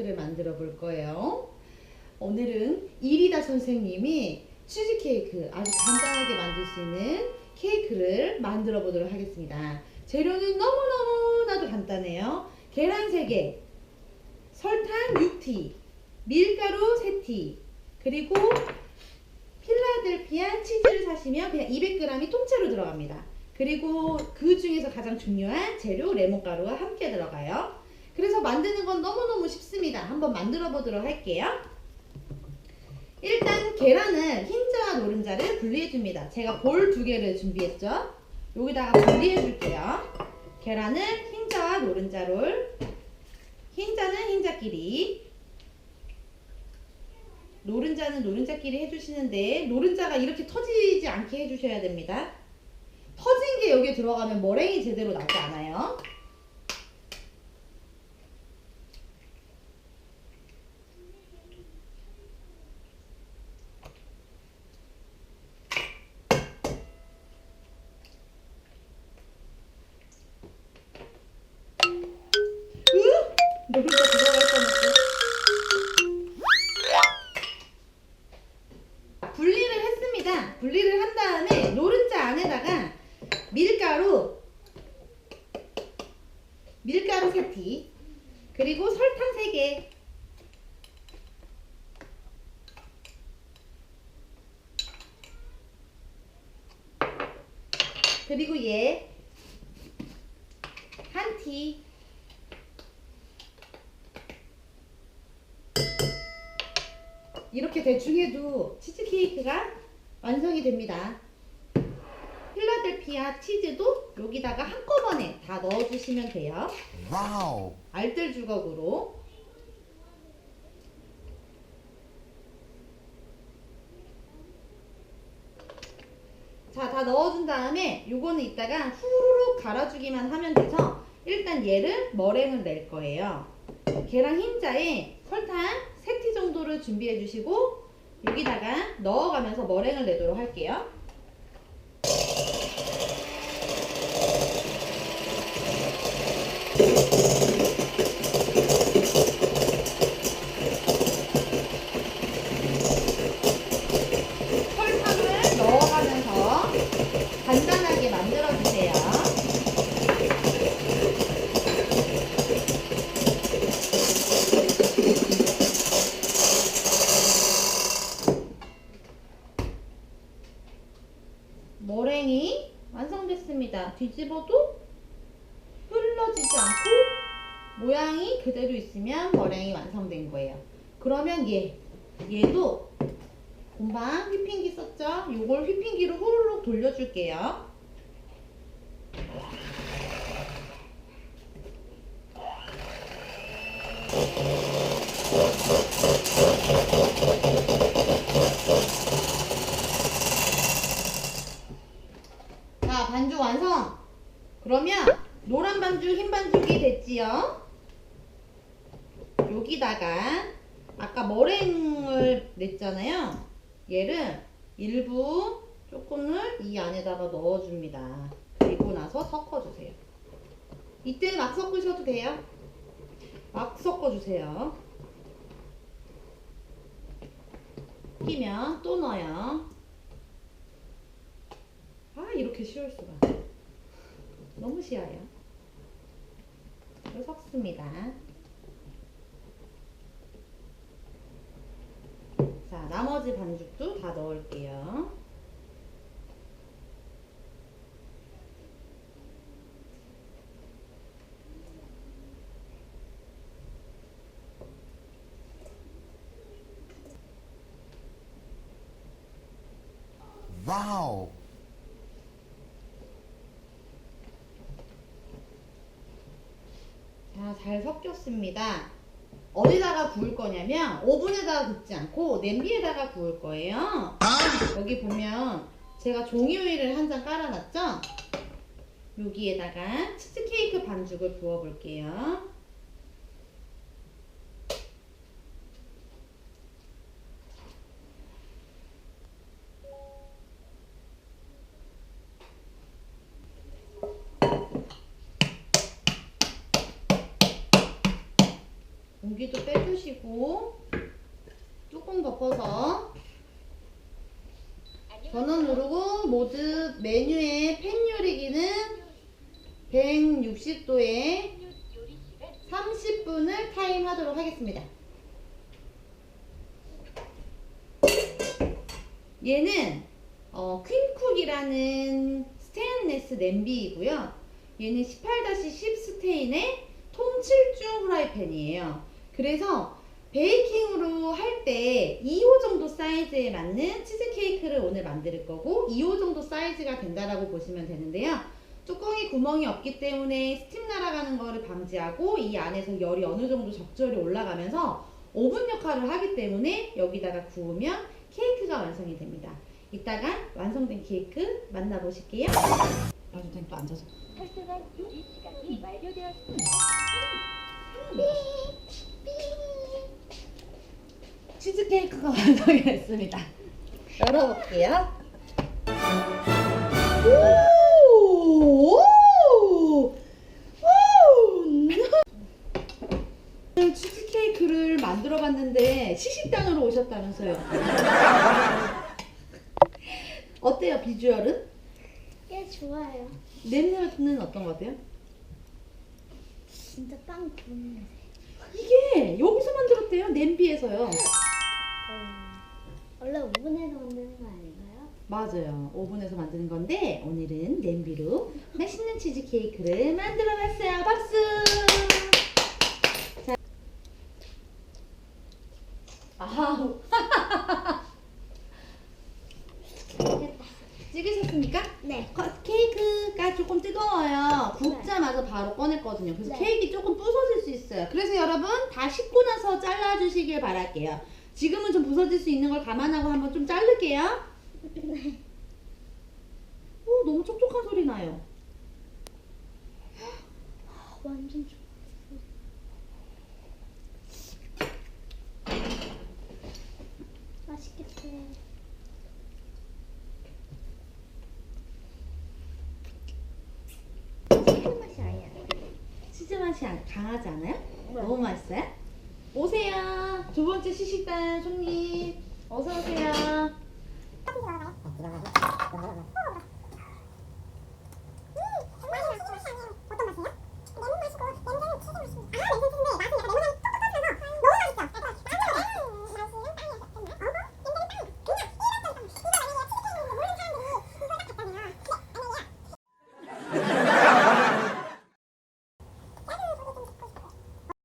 케이크를 만들어 볼 거예요. 오늘은 이리다 선생님이 치즈 케이크 아주 간단하게 만들 수 있는 케이크를 만들어 보도록 하겠습니다. 재료는 너무너무나도 간단해요. 계란 3개, 설탕 6티, 밀가루 3티, 그리고 필라델피아 치즈를 사시면 그냥 200g이 통째로 들어갑니다. 그리고 그 중에서 가장 중요한 재료 레몬가루와 함께 들어가요. 그래서 만드는 건 너무너무 쉽습니다. 한번 만들어 보도록 할게요. 일단 계란은 흰자와 노른자를 분리해 줍니다. 제가 볼 두 개를 준비했죠. 여기다가 분리해 줄게요. 계란은 흰자와 노른자를 흰자는 흰자끼리 노른자는 노른자끼리 해주시는데 노른자가 이렇게 터지지 않게 해주셔야 됩니다. 터진 게 여기에 들어가면 머랭이 제대로 나지 않아요. 밀가루, 밀가루 3티, 그리고 설탕 3개, 그리고 얘 한 티, 이렇게 대충 해도 치즈케이크가 완성이 됩니다. 필라델피아 치즈도 여기다가 한꺼번에 다 넣어주시면 돼요. Wow. 알뜰 주걱으로. 자, 다 넣어준 다음에 요거는 이따가 후루룩 갈아주기만 하면 돼서 일단 얘를 머랭을 낼 거예요. 계란 흰자에 설탕 3티 정도를 준비해 주시고 여기다가 넣어가면서 머랭을 내도록 할게요. 설탕을 넣어가면서 간단하게 만들어 주세요. 머랭이 완성됐습니다. 뒤집어도 흘러지지 않고 모양이 그대로 있으면 머랭이 완성된 거예요. 그러면 얘, 얘도 금방 휘핑기 썼죠? 요걸 휘핑기로 후루룩 돌려줄게요. 자, 반죽 완성! 그러면 노란 반죽, 흰 반죽이 됐지요? 여기다가 아까 머랭을 냈잖아요. 얘를 일부 조금을 이 안에다가 넣어줍니다. 그리고 나서 섞어주세요. 이때 막 섞으셔도 돼요. 막 섞어주세요. 끼면 또 넣어요. 아 이렇게 쉬울 수가. 너무 쉬워요. 이거 섞습니다. 자, 나머지 반죽도 다 넣을게요. Wow. 자, 잘 섞였습니다. 어디다가 구울 거냐면 오븐에다가 굽지 않고 냄비에다가 구울 거예요. 여기 보면 제가 종이 오일을 한 장 깔아놨죠? 여기에다가 치즈케이크 반죽을 부어 볼게요. 여기도 빼주시고 뚜껑 덮어서 전원 누르고 모두 메뉴에 팬 요리기는 160도에 30분을 타임 하도록 하겠습니다. 얘는 어, 퀸쿡이라는 스테인레스 냄비이고요. 얘는 18-10 스테인의 통칠중 후라이팬이에요. 그래서 베이킹으로 할 때 2호 정도 사이즈에 맞는 치즈케이크를 오늘 만들 거고 2호 정도 사이즈가 된다라고 보시면 되는데요. 뚜껑에 구멍이 없기 때문에 스팀 날아가는 거를 방지하고 이 안에서 열이 어느 정도 적절히 올라가면서 오븐 역할을 하기 때문에 여기다가 구우면 케이크가 완성이 됩니다. 이따가 완성된 케이크 만나보실게요. 아, 선생님 또 앉아서. 활성한 요리 시간이 완료되었습니다. 치즈케이크가 완성이 됐습니다. 열어볼게요. 오! 오! 오! 치즈케이크를 만들어 봤는데 시식단으로 오셨다면서요. 어때요, 비주얼은? 꽤 좋아요. 냄새는 어떤 것 같아요? 진짜 빵 구운 냄새. 이게 여기서 만들었대요, 냄비에서요. 어, 원래 오븐에서 만드는 거 아닌가요? 맞아요. 오븐에서 만드는 건데 오늘은 냄비로 맛있는 치즈 케이크를 만들어 봤어요. 박수! 자. 아우. 찍으셨습니까? 네. 컷- 케이크가 조금 뜨거워요. 굽자마자 바로 꺼냈거든요. 그래서 네. 케이크 조금 부서질 수 있어요. 그래서 여러분 다 씻고 나서 잘라주시길 바랄게요. 지금은 좀 부서질 수 있는 걸 감안하고 한번 좀 자를게요. 오, 너무 촉촉한 소리 나요. 아, 완전 좋아. 맛있겠어요. 치즈 맛이 아니야. 치즈 맛이 안- 강하지 않아요? 네. 너무 맛있어요? 오세요. 두 번째 시식단 손님. 어서 오세요.